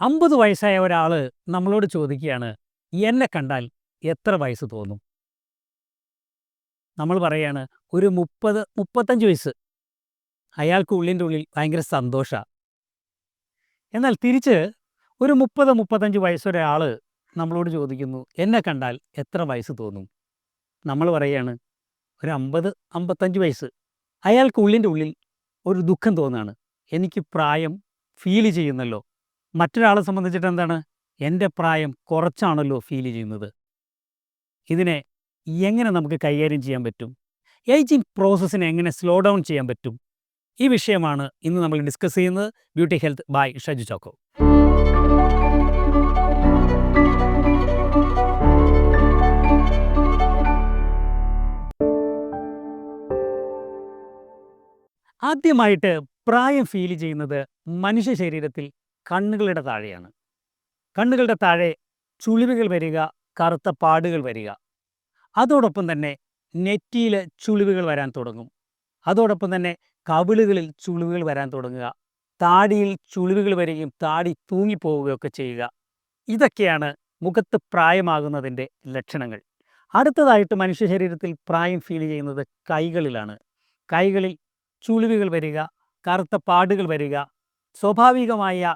അമ്പത് വയസ്സായ ഒരാൾ നമ്മളോട് ചോദിക്കുകയാണ് എന്നെ കണ്ടാൽ എത്ര വയസ്സ് തോന്നും? നമ്മൾ പറയാണ് ഒരു മുപ്പത് മുപ്പത്തഞ്ച് വയസ്സ്. അയാൾക്ക് ഉള്ളിന്റെ ഉള്ളിൽ ഭയങ്കര സന്തോഷമാണ് എന്നാൽ തിരിച്ച് ഒരു മുപ്പത് മുപ്പത്തഞ്ച് വയസ്സൊരാൾ നമ്മളോട് ചോദിക്കുന്നു എന്നെ കണ്ടാൽ എത്ര വയസ്സ് തോന്നും? നമ്മൾ പറയാണ് ഒരു അമ്പത് അമ്പത്തഞ്ച് വയസ്സ്. അയാൾക്ക് ഉള്ളിന്റെ ഉള്ളിൽ ഒരു ദുഃഖം തോന്നുകയാണ് എനിക്ക് പ്രായം ഫീൽ ചെയ്യുന്നല്ലോ. മറ്റൊരാളെ സംബന്ധിച്ചിട്ട് എന്താണ് എന്റെ പ്രായം കുറച്ചാണല്ലോ ഫീൽ ചെയ്യുന്നത്. ഇതിനെ എങ്ങനെ നമുക്ക് കൈകാര്യം ചെയ്യാൻ പറ്റും? ഏജിങ് പ്രോസസ്സിനെ എങ്ങനെ സ്ലോ ഡൗൺ ചെയ്യാൻ പറ്റും? ഈ വിഷയമാണ് ഇന്ന് നമ്മൾ ഡിസ്കസ് ചെയ്യുന്നത്. Beauty health by Shaju Chacko. ആദ്യമായിട്ട് പ്രായം ഫീൽ ചെയ്യുന്നത് മനുഷ്യ ശരീരത്തിൽ കണ്ണുകളുടെ താഴെയാണ്. കണ്ണുകളുടെ താഴെ ചുളിവുകൾ വരിക കറുത്ത പാടുകൾ വരിക. അതോടൊപ്പം തന്നെ നെറ്റിയിൽ ചുളിവുകൾ വരാൻ തുടങ്ങും. അതോടൊപ്പം തന്നെ കവിളുകളിൽ ചുളിവുകൾ വരാൻ തുടങ്ങുക. താടിയിൽ ചുളിവുകൾ വരികയും താടി തൂങ്ങിപ്പോവുകയൊക്കെ ചെയ്യുക. ഇതൊക്കെയാണ് മുഖത്ത് പ്രായമാകുന്നതിന്റെ ലക്ഷണങ്ങൾ. അടുത്തതായിട്ട് മനുഷ്യ ശരീരത്തിൽ പ്രായം ഫീൽ ചെയ്യുന്നത് കൈകളിലാണ്. കൈകളിൽ ചുളിവുകൾ വരിക കറുത്ത പാടുകൾ വരിക സ്വാഭാവികമായ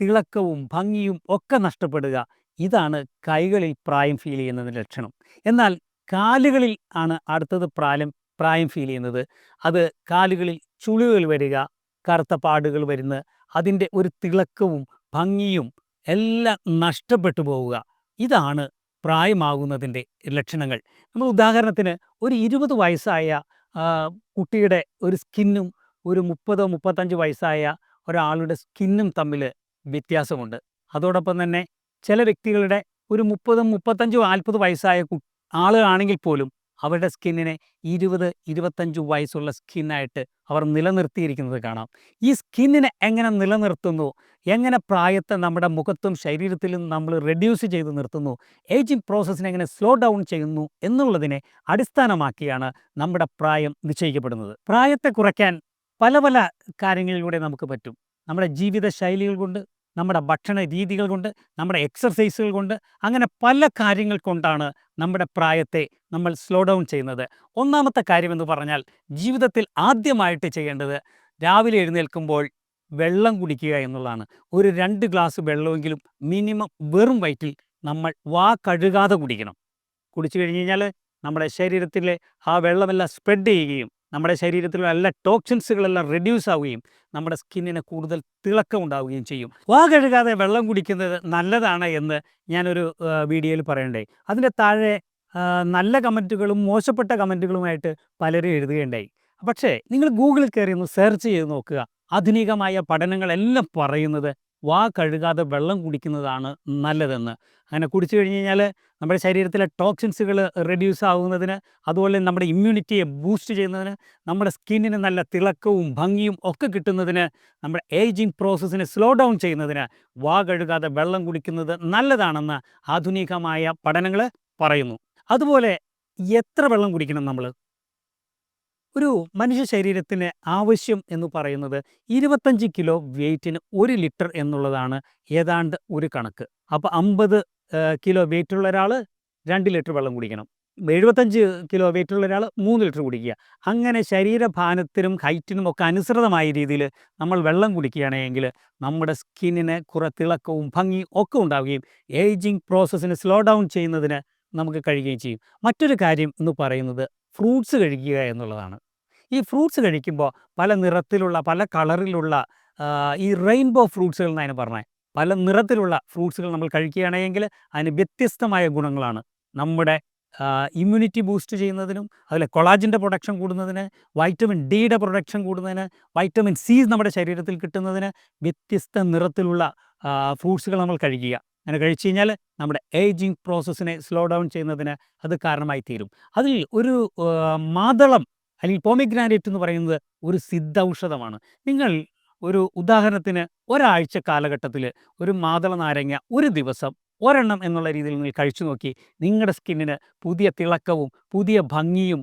തിളക്കവും ഭംഗിയും ഒക്കെ നഷ്ടപ്പെടുക. ഇതാണ് കൈകളിൽ പ്രായം ഫീൽ ചെയ്യുന്നതിന്റെ ലക്ഷണം. എന്നാൽ കാലുകളിൽ ആണ് അടുത്തത് പ്രായം പ്രായം ഫീൽ ചെയ്യുന്നത്. അത് കാലുകളിൽ ചുളിവുകൾ വരിക കറുത്ത പാടുകൾ വരുന്ന അതിന്റെ ഒരു തിളക്കവും ഭംഗിയും എല്ലാം നഷ്ടപ്പെട്ടു പോവുക. ഇതാണ് പ്രായമാകുന്നതിന്റെ ലക്ഷണങ്ങൾ. നമ്മൾ ഉദാഹരണത്തിന് ഒരു ഇരുപത് വയസ്സായ കുട്ടിയുടെ ഒരു സ്കിന്നും ഒരു മുപ്പതോ മുപ്പത്തഞ്ച് വയസ്സായ ഒരാളുടെ സ്കിന്നും തമ്മിൽ വ്യത്യാസമുണ്ട്. അതോടൊപ്പം തന്നെ ചില വ്യക്തികളുടെ ഒരു മുപ്പതും മുപ്പത്തഞ്ചും നാൽപ്പത് വയസ്സായ ആളുകളാണെങ്കിൽ പോലും അവരുടെ സ്കിന്നിനെ ഇരുപത് ഇരുപത്തഞ്ച് വയസ്സുള്ള സ്കിന്നായിട്ട് അവർ നിലനിർത്തിയിരിക്കുന്നത് കാണാം. ഈ സ്കിന്നിനെ എങ്ങനെ നിലനിർത്തുന്നു? എങ്ങനെ പ്രായത്തെ നമ്മുടെ മുഖത്തും ശരീരത്തിലും നമ്മൾ റെഡ്യൂസ് ചെയ്ത് നിർത്തുന്നു? ഏജിങ് പ്രോസസ്സിനെ എങ്ങനെ സ്ലോ ഡൗൺ ചെയ്യുന്നു എന്നുള്ളതിനെ അടിസ്ഥാനമാക്കിയാണ് നമ്മുടെ പ്രായം നിശ്ചയിക്കപ്പെടുന്നത്. പ്രായത്തെ കുറയ്ക്കാൻ പല പല കാര്യങ്ങളിലൂടെ നമുക്ക് പറ്റും. നമ്മുടെ ജീവിത ശൈലികൾ കൊണ്ട് നമ്മുടെ ഭക്ഷണ രീതികൾ കൊണ്ട് നമ്മുടെ എക്സർസൈസുകൾ കൊണ്ട് അങ്ങനെ പല കാര്യങ്ങൾ കൊണ്ടാണ് നമ്മുടെ പ്രായത്തെ നമ്മൾ സ്ലോ ഡൗൺ ചെയ്യുന്നത്. ഒന്നാമത്തെ കാര്യമെന്ന് പറഞ്ഞാൽ ജീവിതത്തിൽ ആദ്യമായിട്ട് ചെയ്യേണ്ടത് രാവിലെ എഴുന്നേൽക്കുമ്പോൾ വെള്ളം കുടിക്കുക എന്നുള്ളതാണ്. ഒരു രണ്ട് ഗ്ലാസ് വെള്ളമെങ്കിലും മിനിമം വെറും വയറ്റിൽ നമ്മൾ വാ കഴുകാതെ കുടിക്കണം. കുടിച്ചു കഴിഞ്ഞ് കഴിഞ്ഞാൽ നമ്മുടെ ശരീരത്തിലെ ആ വെള്ളമെല്ലാം സ്പ്രെഡ് ചെയ്യുകയും നമ്മുടെ ശരീരത്തിലുള്ള എല്ലാ ടോക്സിൻസുകളെല്ലാം റെഡ്യൂസ് ആവുകയും നമ്മുടെ സ്കിന്നിന് കൂടുതൽ തിളക്കം ഉണ്ടാവുകയും ചെയ്യും. വാ കഴുകാതെ വെള്ളം കുടിക്കുന്നത് നല്ലതാണ് എന്ന് ഞാനൊരു വീഡിയോയിൽ പറയണ്ടേ. അതിന്റെ താഴെ നല്ല കമന്റുകളും മോശപ്പെട്ട കമന്റുകളുമായിട്ട് പലരും എഴുതുകയുണ്ടായി. പക്ഷേ നിങ്ങൾ ഗൂഗിളിൽ കയറി ഒന്ന് സെർച്ച് ചെയ്ത് നോക്കുക. ആധുനികമായ പഠനങ്ങളെല്ലാം പറയുന്നത് വാ കഴുകാതെ വെള്ളം കുടിക്കുന്നതാണ് നല്ലതെന്ന്. അങ്ങനെ കുടിച്ചു കഴിഞ്ഞ് കഴിഞ്ഞാൽ നമ്മുടെ ശരീരത്തിലെ ടോക്സിൻസുകൾ റെഡ്യൂസ് ആകുന്നതിന് അതുപോലെ നമ്മുടെ ഇമ്മ്യൂണിറ്റിയെ ബൂസ്റ്റ് ചെയ്യുന്നതിന് നമ്മുടെ സ്കിന്നിന് നല്ല തിളക്കവും ഭംഗിയും ഒക്കെ കിട്ടുന്നതിന് നമ്മുടെ ഏജിങ് പ്രോസസ്സിനെ സ്ലോ ഡൗൺ ചെയ്യുന്നതിന് വാ കഴുകാതെ വെള്ളം കുടിക്കുന്നത് നല്ലതാണെന്ന് ആധുനികമായ പഠനങ്ങൾ പറയുന്നു. അതുപോലെ എത്ര വെള്ളം കുടിക്കണം നമ്മൾ? ഒരു മനുഷ്യ ശരീരത്തിന് ആവശ്യം എന്ന് പറയുന്നത് ഇരുപത്തഞ്ച് കിലോ വെയിറ്റിന് ഒരു ലിറ്റർ എന്നുള്ളതാണ് ഏതാണ്ട് ഒരു കണക്ക്. അപ്പോൾ അമ്പത് കിലോ വെയിറ്റുള്ള ഒരാൾ രണ്ട് ലിറ്റർ വെള്ളം കുടിക്കണം. എഴുപത്തഞ്ച് കിലോ വെയിറ്റുള്ള ഒരാൾ മൂന്ന് ലിറ്റർ കുടിക്കുക. അങ്ങനെ ശരീരഭാനത്തിനും ഹൈറ്റിനും ഒക്കെ അനുസൃതമായ രീതിയിൽ നമ്മൾ വെള്ളം കുടിക്കുകയാണെങ്കിൽ നമ്മുടെ സ്കിന്നിന് കുറെ തിളക്കവും ഭംഗിയും ഒക്കെ ഉണ്ടാവുകയും ഏജിങ് പ്രോസസ്സിനെ സ്ലോ ഡൗൺ ചെയ്യുന്നതിന് നമുക്ക് കഴിയുകയും ചെയ്യും. മറ്റൊരു കാര്യം എന്ന് പറയുന്നത് ഫ്രൂട്ട്സ് കഴിക്കുക എന്നുള്ളതാണ്. ഈ ഫ്രൂട്ട്സ് കഴിക്കുമ്പോൾ പല നിറത്തിലുള്ള പല കളറിലുള്ള ഈ റെയിൻബോ ഫ്രൂട്ട്സുകൾ എന്നതിന് പറഞ്ഞത്. പല നിറത്തിലുള്ള ഫ്രൂട്ട്സുകൾ നമ്മൾ കഴിക്കുകയാണെങ്കിൽ അതിന് വ്യത്യസ്തമായ ഗുണങ്ങളാണ്. നമ്മുടെ ഇമ്മ്യൂണിറ്റി ബൂസ്റ്റ് ചെയ്യുന്നതിനും അതുപോലെ കൊളാജിന്റെ പ്രൊഡക്ഷൻ കൂടുന്നതിന് വൈറ്റമിൻ ഡിയുടെ പ്രൊഡക്ഷൻ കൂടുന്നതിന് വൈറ്റമിൻ സി നമ്മുടെ ശരീരത്തിൽ കിട്ടുന്നതിന് വ്യത്യസ്ത നിറത്തിലുള്ള ഫ്രൂട്ട്സുകൾ നമ്മൾ കഴിക്കുക. അങ്ങനെ കഴിച്ചു കഴിഞ്ഞാൽ നമ്മുടെ ഏജിങ് പ്രോസസ്സിനെ സ്ലോ ഡൗൺ ചെയ്യുന്നതിന് അത് കാരണമായി തീരും. അതിൽ ഒരു മാതളം അല്ലെങ്കിൽ പോമിഗ്രാനേറ്റ് എന്ന് പറയുന്നത് ഒരു സിദ്ധ ഔഷധമാണ്. നിങ്ങൾ ഒരു ഉദാഹരണത്തിന് ഒരാഴ്ച കാലഘട്ടത്തിൽ ഒരു മാതള നാരങ്ങ ഒരു ദിവസം ഒരെണ്ണം എന്നുള്ള രീതിയിൽ നിങ്ങൾ കഴിച്ചു നോക്കി നിങ്ങളുടെ സ്കിന്നിന് പുതിയ തിളക്കവും പുതിയ ഭംഗിയും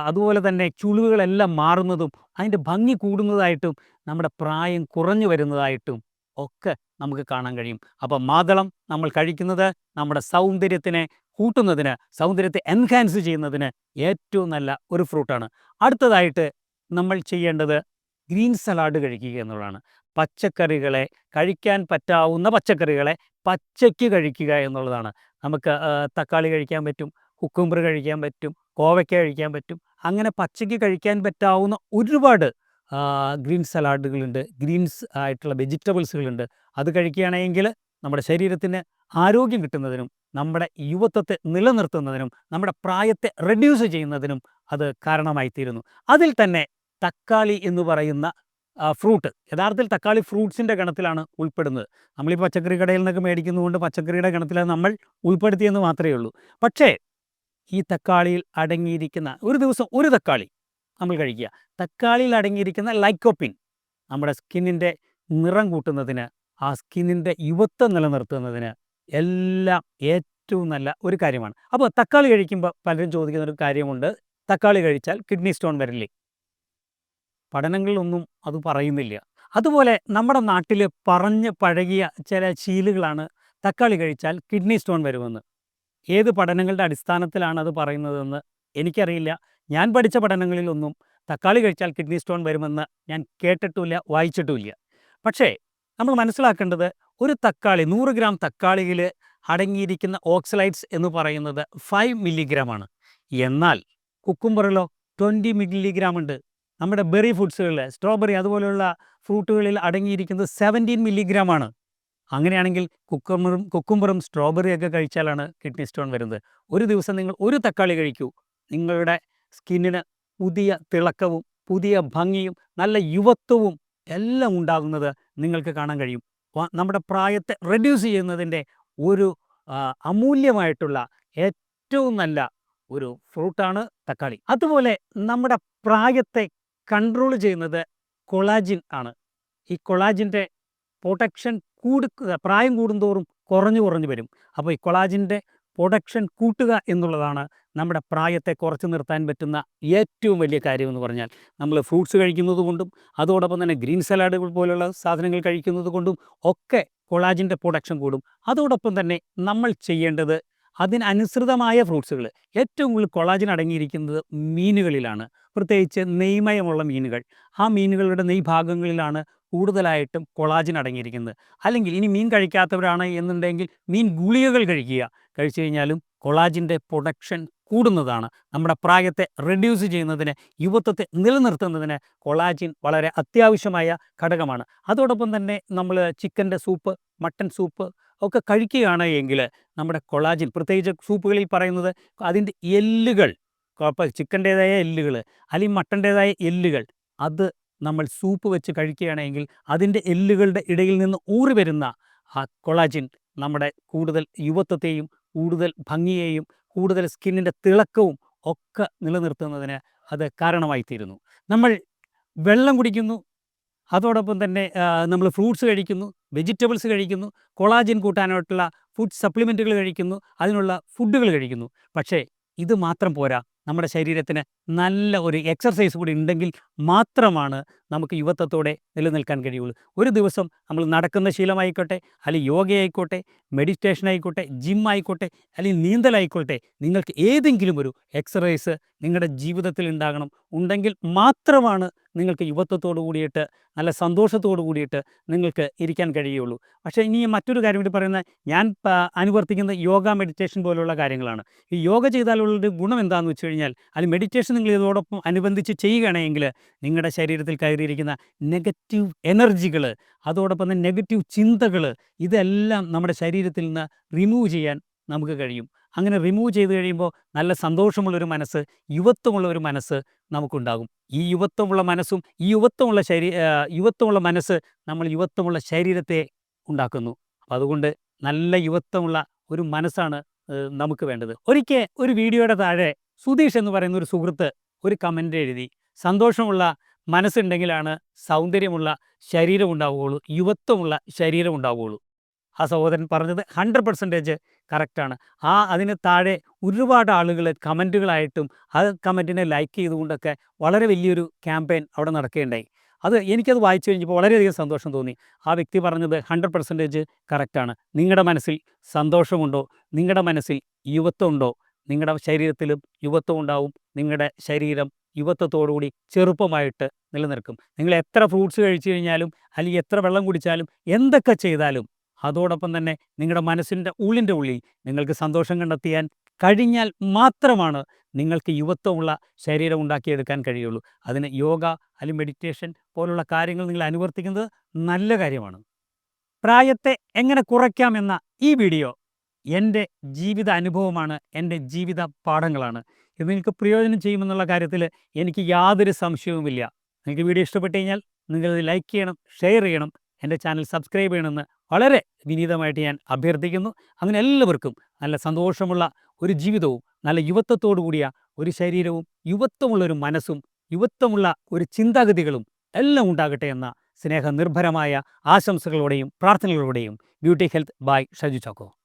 അതുപോലെ തന്നെ ചുളിവുകളെല്ലാം മാറുന്നതും അതിന്റെ ഭംഗി കൂടുന്നതായിട്ടും നമ്മുടെ പ്രായം കുറഞ്ഞു വരുന്നതായിട്ടും ഒക്കെ നമുക്ക് കാണാൻ കഴിയും. അപ്പോൾ മാതളം നമ്മൾ കഴിക്കുന്നത് നമ്മുടെ സൗന്ദര്യത്തിനെ കൂട്ടുന്നതിന് സൗന്ദര്യത്തെ എൻഹാൻസ് ചെയ്യുന്നതിന് ഏറ്റവും നല്ല ഒരു ഫ്രൂട്ടാണ് അടുത്തതായിട്ട് നമ്മൾ ചെയ്യേണ്ടത് ഗ്രീൻ സലാഡ് കഴിക്കുക എന്നുള്ളതാണ്. പച്ചക്കറികളെ കഴിക്കാൻ പറ്റാവുന്ന പച്ചക്കറികളെ പച്ചയ്ക്ക് കഴിക്കുക എന്നുള്ളതാണ്. നമുക്ക് തക്കാളി കഴിക്കാൻ പറ്റും കുക്കുംബർ കഴിക്കാൻ പറ്റും കോവയ്ക്ക കഴിക്കാൻ പറ്റും. അങ്ങനെ പച്ചയ്ക്ക് കഴിക്കാൻ പറ്റാവുന്ന ഒരുപാട് ഗ്രീൻ സലാഡുകളുണ്ട് ഗ്രീൻസ് ആയിട്ടുള്ള വെജിറ്റബിൾസുകളുണ്ട്. അത് കഴിക്കുകയാണെങ്കിൽ നമ്മുടെ ശരീരത്തിന് ആരോഗ്യം കിട്ടുന്നതിനും നമ്മുടെ യുവത്വത്തെ നിലനിർത്തുന്നതിനും നമ്മുടെ പ്രായത്തെ റെഡ്യൂസ് ചെയ്യുന്നതിനും അത് കാരണമായി തീരുന്നു അതിൽ തന്നെ തക്കാളി എന്ന് പറയുന്ന ഫ്രൂട്ട്. യഥാർത്ഥത്തിൽ തക്കാളി ഫ്രൂട്ട്സിന്റെ ഗണത്തിലാണ് ഉൾപ്പെടുന്നത്. നമ്മൾ ഈ പച്ചക്കറി കടയിൽ നിന്നൊക്കെ മേടിക്കുന്നതുകൊണ്ട് പച്ചക്കറിയുടെ ഗണത്തിലാണ് നമ്മൾ ഉൾപ്പെടുത്തിയെന്ന് മാത്രമേ ഉള്ളൂ. പക്ഷേ ഈ തക്കാളിയിൽ അടങ്ങിയിരിക്കുന്ന ഒരു ദിവസം ഒരു തക്കാളി നമ്മൾ കഴിക്കുക. തക്കാളിയിൽ അടങ്ങിയിരിക്കുന്ന ലൈക്കോപ്പിൻ നമ്മുടെ സ്കിന്നിന്റെ നിറം കൂട്ടുന്നതിന് ആ സ്കിന്നിന്റെ യുവത്വം നിലനിർത്തുന്നതിന് എല്ലാം ഏറ്റവും നല്ല ഒരു കാര്യമാണ്. അപ്പോൾ തക്കാളി കഴിക്കുമ്പോൾ പലരും ചോദിക്കുന്ന ഒരു കാര്യമുണ്ട്. തക്കാളി കഴിച്ചാൽ കിഡ്നി സ്റ്റോൺ വരില്ലേ? പഠനങ്ങളിലൊന്നും അത് പറയുന്നില്ല. അതുപോലെ നമ്മുടെ നാട്ടിൽ പറഞ്ഞ് പഴകിയ ചില ശീലുകളാണ് തക്കാളി കഴിച്ചാൽ കിഡ്നി സ്റ്റോൺ വരുമെന്ന്. ഏത് പഠനങ്ങളുടെ അടിസ്ഥാനത്തിലാണ് അത് പറയുന്നതെന്ന് എനിക്കറിയില്ല. ഞാൻ പഠിച്ച പഠനങ്ങളിലൊന്നും തക്കാളി കഴിച്ചാൽ കിഡ്നി സ്റ്റോൺ വരുമെന്ന് ഞാൻ കേട്ടിട്ടുമില്ല വായിച്ചിട്ടുമില്ല. പക്ഷേ നമ്മൾ മനസ്സിലാക്കേണ്ടത് ഒരു തക്കാളി നൂറ് ഗ്രാം തക്കാളിയിൽ അടങ്ങിയിരിക്കുന്ന ഓക്സലൈറ്റ്സ് എന്ന് പറയുന്നത് ഫൈവ് മില്ലിഗ്രാം ആണ്. എന്നാൽ കുക്കുംബറിലോ ട്വന്റി മില്ലിഗ്രാം ഉണ്ട്. നമ്മുടെ ബെറി ഫുഡ്സുകളിൽ സ്ട്രോബെറി അതുപോലെയുള്ള ഫ്രൂട്ടുകളിൽ അടങ്ങിയിരിക്കുന്നത് സെവന്റീൻ മില്ലിഗ്രാമാണ് അങ്ങനെയാണെങ്കിൽ കുക്കുംബറും കുക്കുംബറും സ്ട്രോബെറിയൊക്കെ കഴിച്ചാലാണ് കിഡ്നി സ്റ്റോൺ വരുന്നത്. ഒരു ദിവസം നിങ്ങൾ ഒരു തക്കാളി കഴിക്കൂ. നിങ്ങളുടെ സ്കിന്നിന് പുതിയ തിളക്കവും പുതിയ ഭംഗിയും നല്ല യുവത്വവും എല്ലാം ഉണ്ടാകുന്നത് നിങ്ങൾക്ക് കാണാൻ കഴിയും. നമ്മുടെ പ്രായത്തെ റെഡ്യൂസ് ചെയ്യുന്നതിന്റെ ഒരു അമൂല്യമായിട്ടുള്ള ഏറ്റവും നല്ല ഒരു ഫ്രൂട്ടാണ് തക്കാളി. അതുപോലെ നമ്മുടെ പ്രായത്തെ കൺട്രോൾ ചെയ്യുന്നത് കൊളാജിൻ ആണ്. ഈ കൊളാജിന്റെ പ്രൊട്ടക്ഷൻ കൂടുക പ്രായം കൂടുന്തോറും കുറഞ്ഞു കുറഞ്ഞു വരും. അപ്പോൾ ഈ കൊളാജിന്റെ പ്രൊഡക്ഷൻ കൂട്ടുക എന്നുള്ളതാണ് നമ്മുടെ പ്രായത്തെ കുറച്ച് നിർത്താൻ പറ്റുന്ന ഏറ്റവും വലിയ കാര്യമെന്ന് പറഞ്ഞാൽ. നമ്മൾ ഫ്രൂട്ട്സ് കഴിക്കുന്നത് കൊണ്ടും അതോടൊപ്പം തന്നെ ഗ്രീൻ സലാഡുകൾ പോലുള്ള സാധനങ്ങൾ കഴിക്കുന്നത് കൊണ്ടും ഒക്കെ കൊളാജിന്റെ പ്രൊഡക്ഷൻ കൂടും. അതോടൊപ്പം തന്നെ നമ്മൾ ചെയ്യേണ്ടത് അതിനനുസൃതമായ ഫ്രൂട്ട്സുകൾ. ഏറ്റവും കൂടുതൽ കൊളാജിൻ അടങ്ങിയിരിക്കുന്നത് മീനുകളിലാണ്. പ്രത്യേകിച്ച് നെയ്മയമുള്ള മീനുകൾ. ആ മീനുകളുടെ നെയ് ഭാഗങ്ങളിലാണ് കൂടുതലായിട്ടും കൊളാജിൻ അടങ്ങിയിരിക്കുന്നത്. അല്ലെങ്കിൽ ഇനി മീൻ കഴിക്കാത്തവരാണ് എന്നുണ്ടെങ്കിൽ മീൻ ഗുളികകൾ കഴിക്കുക. കഴിച്ചു കഴിഞ്ഞാലും കൊളാജിന്റെ പ്രൊഡക്ഷൻ കൂടുന്നതാണ്. നമ്മുടെ പ്രായത്തെ റെഡ്യൂസ് ചെയ്യുന്നതിന് യുവത്വത്തെ നിലനിർത്തുന്നതിന് കൊളാജിൻ വളരെ അത്യാവശ്യമായ ഘടകമാണ്. അതോടൊപ്പം തന്നെ നമ്മൾ ചിക്കന്റെ സൂപ്പ് മട്ടൻ സൂപ്പ് ഒക്കെ കഴിക്കുകയാണ് എങ്കിൽ നമ്മുടെ കൊളാജിൻ പ്രത്യേകിച്ച് സൂപ്പുകളിൽ പറയുന്നത് അതിന്റെ എല്ലുകൾ ചിക്കന്റേതായ എല്ലുകൾ അല്ലെങ്കിൽ മട്ടന്റേതായ എല്ലുകൾ അത് നമ്മൾ സൂപ്പ് വെച്ച് കഴിക്കുകയാണെങ്കിൽ അതിന്റെ എല്ലുകളുടെ ഇടയിൽ നിന്ന് ഊറി വരുന്ന ആ കൊളാജിൻ നമ്മുടെ കൂടുതൽ യുവത്വത്തെയും കൂടുതൽ ഭംഗിയെയും കൂടുതൽ സ്കിന്നിന്റെ തിളക്കവും ഒക്കെ നിലനിർത്തുന്നതിന് അത് കാരണമായി തീരുന്നു നമ്മൾ വെള്ളം കുടിക്കുന്നു അതോടൊപ്പം തന്നെ നമ്മൾ ഫ്രൂട്ട്സ് കഴിക്കുന്നു വെജിറ്റബിൾസ് കഴിക്കുന്നു കൊളാജിൻ കൂട്ടാനായിട്ടുള്ള ഫുഡ് സപ്ലിമെന്റുകൾ കഴിക്കുന്നു അതിനുള്ള ഫുഡുകൾ കഴിക്കുന്നു. പക്ഷേ ഇത് മാത്രം പോരാ. നമ്മുടെ ശരീരത്തിന് നല്ല ഒരു എക്സർസൈസ് കൂടി ഉണ്ടെങ്കിൽ മാത്രമാണ് നമുക്ക് യുവത്വത്തോടെ നിലനിൽക്കാൻ കഴിയുള്ളൂ. ഒരു ദിവസം നമ്മൾ നടക്കുന്ന ശീലമായിക്കോട്ടെ അല്ലെങ്കിൽ യോഗയായിക്കോട്ടെ മെഡിറ്റേഷൻ ആയിക്കോട്ടെ ജിം ആയിക്കോട്ടെ അല്ലെങ്കിൽ നീന്തലായിക്കോട്ടെ നിങ്ങൾക്ക് ഏതെങ്കിലും ഒരു എക്സർസൈസ് നിങ്ങളുടെ ജീവിതത്തിൽ ഉണ്ടാകണം. ഉണ്ടെങ്കിൽ മാത്രമാണ് നിങ്ങൾക്ക് യുവത്വത്തോടു കൂടിയിട്ട് നല്ല സന്തോഷത്തോടു കൂടിയിട്ട് നിങ്ങൾക്ക് ഇരിക്കാൻ കഴിയുള്ളൂ. പക്ഷേ ഇനി മറ്റൊരു കാര്യം കൂടി പറയുന്നത് ഞാൻ അനുവർത്തിക്കുന്ന യോഗ മെഡിറ്റേഷൻ പോലുള്ള കാര്യങ്ങളാണ്. ഈ യോഗ ചെയ്താലുള്ളൊരു ഗുണം എന്താണെന്ന് വെച്ച് കഴിഞ്ഞാൽ അല്ലെങ്കിൽ മെഡിറ്റേഷൻ നിങ്ങൾ ഇതോടൊപ്പം അനുബന്ധിച്ച് ചെയ്യുകയാണെങ്കിൽ നിങ്ങളുടെ ശരീരത്തിൽ കയറിയിരിക്കുന്ന നെഗറ്റീവ് എനർജികൾ അതോടൊപ്പം തന്നെ നെഗറ്റീവ് ചിന്തകൾ ഇതെല്ലാം നമ്മുടെ ശരീരത്തിൽ നിന്ന് റിമൂവ് ചെയ്യാൻ നമുക്ക് കഴിയും. അങ്ങനെ റിമൂവ് ചെയ്ത് കഴിയുമ്പോൾ നല്ല സന്തോഷമുള്ളൊരു മനസ്സ് യുവത്വമുള്ള ഒരു മനസ്സ് നമുക്കുണ്ടാകും. ഈ യുവത്വമുള്ള മനസ്സും ഈ യുവത്വമുള്ള ശരീ യുവത്വമുള്ള മനസ്സ് നമ്മൾ യുവത്വമുള്ള ശരീരത്തെ ഉണ്ടാക്കുന്നു. അപ്പം അതുകൊണ്ട് നല്ല യുവത്വമുള്ള ഒരു മനസ്സാണ് നമുക്ക് വേണ്ടത്. ഒരിക്കൽ ഒരു വീഡിയോയുടെ താഴെ സുധീഷ് എന്ന് പറയുന്ന ഒരു സുഹൃത്ത് ഒരു കമന്റ് എഴുതി. സന്തോഷമുള്ള മനസ്സുണ്ടെങ്കിലാണ് സൗന്ദര്യമുള്ള ശരീരം ഉണ്ടാവുകയുള്ളൂ. യുവത്വമുള്ള ശരീരം ഉണ്ടാവുകയുള്ളൂ. ആ സഹോദരൻ പറഞ്ഞത് ഹൺഡ്രഡ് പെർസെന്റേജ് കറക്റ്റാണ് ആ അതിന് താഴെ ഒരുപാട് ആളുകൾ കമന്റുകളായിട്ടും ആ കമന്റിനെ ലൈക്ക് ചെയ്തുകൊണ്ടൊക്കെ വളരെ വലിയൊരു ക്യാമ്പയിൻ അവിടെ നടക്കുകയുണ്ടായി. അത് എനിക്കത് വായിച്ചു കഴിഞ്ഞപ്പോൾ വളരെയധികം സന്തോഷം തോന്നി. ആ വ്യക്തി പറഞ്ഞത് ഹൺഡ്രഡ് പെർസെന്റേജ് കറക്റ്റാണ് നിങ്ങളുടെ മനസ്സിൽ സന്തോഷമുണ്ടോ? നിങ്ങളുടെ മനസ്സിൽ യുവത്വമുണ്ടോ? നിങ്ങളുടെ ശരീരത്തിലും യുവത്വം ഉണ്ടാവും. നിങ്ങളുടെ ശരീരം യുവത്വത്തോടുകൂടി ചെറുപ്പമായിട്ട് നിലനിൽക്കും. നിങ്ങൾ എത്ര ഫ്രൂട്ട്സ് കഴിച്ചു കഴിഞ്ഞാലും അല്ലെങ്കിൽ എത്ര വെള്ളം കുടിച്ചാലും എന്തൊക്കെ ചെയ്താലും അതോടൊപ്പം തന്നെ നിങ്ങളുടെ മനസ്സിന്റെ ഉള്ളിന്റെ ഉള്ളിൽ നിങ്ങൾക്ക് സന്തോഷം കണ്ടെത്തിയാൽ കഴിഞ്ഞാൽ മാത്രമാണ് നിങ്ങൾക്ക് യുവത്വമുള്ള ശരീരം ഉണ്ടാക്കിയെടുക്കാൻ കഴിയുള്ളൂ. അതിന് യോഗ അല്ലെങ്കിൽ മെഡിറ്റേഷൻ പോലുള്ള കാര്യങ്ങൾ നിങ്ങൾ അനുവർത്തിക്കുന്നത് നല്ല കാര്യമാണ്. പ്രായത്തെ എങ്ങനെ കുറയ്ക്കാമെന്ന ഈ വീഡിയോ എന്റെ ജീവിത അനുഭവമാണ് എന്റെ ജീവിത പാഠങ്ങളാണ് ഇത് നിങ്ങൾക്ക് പ്രയോജനം ചെയ്യുമെന്നുള്ള കാര്യത്തിൽ എനിക്ക് യാതൊരു സംശയവുമില്ല. നിങ്ങൾക്ക് വീഡിയോ ഇഷ്ടപ്പെട്ടു കഴിഞ്ഞാൽ നിങ്ങളിത് ലൈക്ക് ചെയ്യണം ഷെയർ ചെയ്യണം എന്റെ ചാനൽ സബ്സ്ക്രൈബ് ചെയ്യണമെന്ന് വളരെ വിനീതമായിട്ട് ഞാൻ അഭ്യർത്ഥിക്കുന്നു. അങ്ങനെ എല്ലാവർക്കും നല്ല സന്തോഷമുള്ള ഒരു ജീവിതവും നല്ല യുവത്വത്തോടു കൂടിയ ഒരു ശരീരവും യുവത്വമുള്ള ഒരു മനസ്സും യുവത്വമുള്ള ഒരു ചിന്താഗതികളും എല്ലാം ഉണ്ടാകട്ടെ എന്ന സ്നേഹനിർഭരമായ ആശംസകളോടെയും പ്രാർത്ഥനകളോടെയും beauty health by Shaju Chacko.